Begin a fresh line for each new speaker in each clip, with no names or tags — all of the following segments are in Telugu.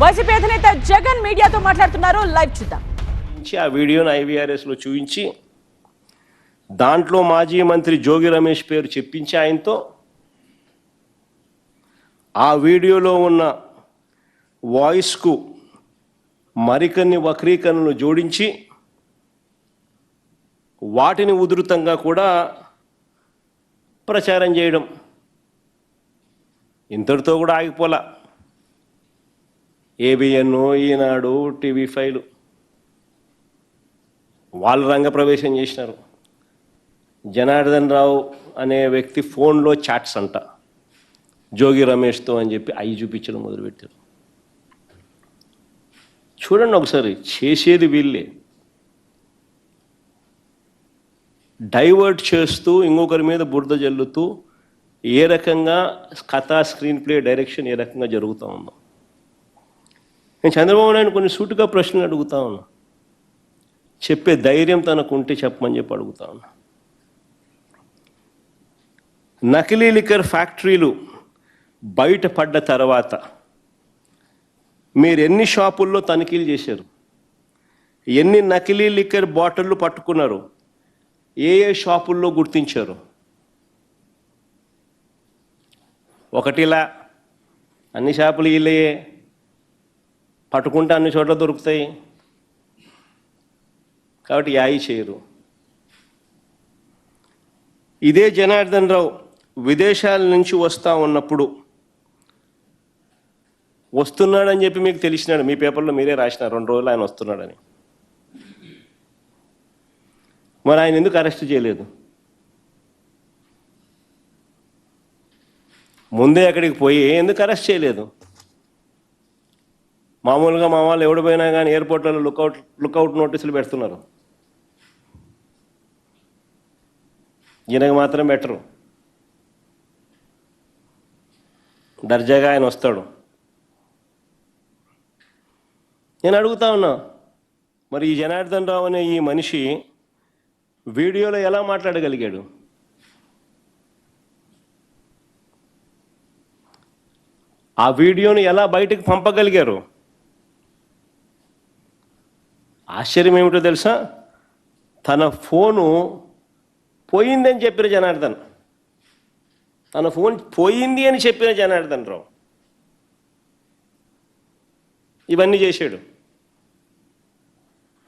వైసీపీ అధినేత జగన్ మీడియాతో మాట్లాడుతున్నారు. లైవ్ చూద్దాం.
ఆ వీడియోను ఐవీఆర్ఎస్లో చూపించి దాంట్లో మాజీ మంత్రి జోగి రమేష్ పేరు చెప్పించి ఆయనతో ఆ వీడియోలో ఉన్న వాయిస్కు మరికొన్ని వక్రీకరణలు జోడించి వాటిని ఉధృతంగా కూడా ప్రచారం చేయడం. ఇంతటితో కూడా ఆగిపోలా. ఏబిఎన్ ఈనాడు టీవీ ఫైవ్ వాళ్ళు రంగప్రవేశం చేసినారు. జనార్దన్ రావు అనే వ్యక్తి ఫోన్లో చాట్స్ అంట. జోగి రమేష్తో అని చెప్పి అవి చూపించడం మొదలుపెట్టారు. చూడండి ఒకసారి చేసేది వీళ్ళే. డైవర్ట్ చేస్తూ ఇంకొకరి మీద బురద జల్లుతూ ఏ రకంగా కథా స్క్రీన్ ప్లే డైరెక్షన్ ఏ రకంగా జరుగుతూ ఉందో. నేను చంద్రబాబు నాయుడు కొన్ని సూటుగా ప్రశ్నలు అడుగుతా ఉన్నా. చెప్పే ధైర్యం తనకు ఉంటే చెప్పమని చెప్పి అడుగుతా ఉన్నా. నకిలీ లిక్కర్ ఫ్యాక్టరీలు బయటపడ్డ తర్వాత మీరు ఎన్ని షాపుల్లో తనిఖీలు చేశారు? ఎన్ని నకిలీ లిక్కర్ బాటిళ్ళు పట్టుకున్నారు? ఏ ఏ షాపుల్లో గుర్తించారు? ఒకటిలా అన్ని షాపులు వీళ్ళయే పట్టుకుంటే అన్ని చోట్ల దొరుకుతాయి. కాబట్టి యాయి చేయరు. ఇదే జనార్దన్ రావు విదేశాల నుంచి వస్తూ ఉన్నప్పుడు వస్తున్నాడని చెప్పి మీకు తెలిసినాడు. మీ పేపర్లో మీరే రాసినారు. రెండు రోజులు ఆయన వస్తున్నాడని. మరి ఆయన ఎందుకు అరెస్ట్ చేయలేదు? ముందే అక్కడికి పోయి ఎందుకు అరెస్ట్ చేయలేదు? మామూలుగా మా వాళ్ళు ఎవడు పోయినా కానీ ఎయిర్పోర్ట్లలో లుకౌట్ లుకౌట్ నోటీసులు పెడుతున్నారు. ఈయనకు మాత్రం బెటరు. దర్జాగా ఆయన వస్తాడు. నేను అడుగుతా ఉన్నా మరి ఈ జనార్దన్ రావు అనే ఈ మనిషి వీడియోలో ఎలా మాట్లాడగలిగాడు? ఆ వీడియోని ఎలా బయటకు పంపగలిగారు? ఆశ్చర్యం ఏమిటో తెలుసా? తన ఫోను పోయిందని చెప్పిన జనార్దన్. తన ఫోన్ పోయింది అని చెప్పిన జనార్దన్ రావు. ఇవన్నీ చేశాడు.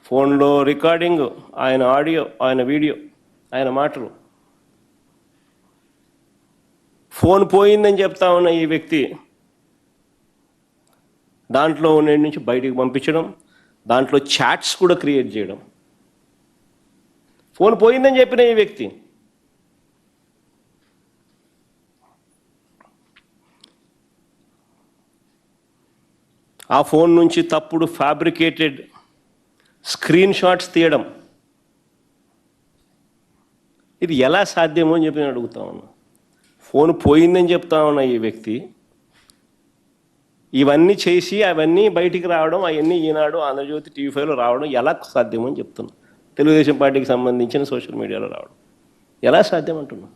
ఫోన్లో రికార్డింగ్ ఆయన ఆడియో ఆయన వీడియో ఆయన మాటలు. ఫోన్ పోయిందని చెప్తా ఉన్న ఈ వ్యక్తి దాంట్లో ఉన్న నుంచి బయటికి పంపించడం దాంట్లో చాట్స్ కూడా క్రియేట్ చేయడం. ఫోన్ పోయిందని చెప్పిన ఈ వ్యక్తి. ఆ ఫోన్ నుంచి తప్పుడు ఫ్యాబ్రికేటెడ్ స్క్రీన్ షాట్స్ తీయడం. ఇది ఎలా సాధ్యమో అని చెప్పి నేను అడుగుతా ఉన్నా. ఫోన్ పోయిందని చెప్తా ఉన్న ఈ వ్యక్తి. ఇవన్నీ చేసి అవన్నీ బయటికి రావడం అవన్నీ ఈనాడు ఆంధ్రజ్యోతి టీవీ ఫైవ్లో రావడం ఎలా సాధ్యమని చెప్తున్నాను చెప్తున్నా. తెలుగుదేశం పార్టీకి సంబంధించిన సోషల్ మీడియాలో రావడం. ఎలా సాధ్యం అంటున్నా?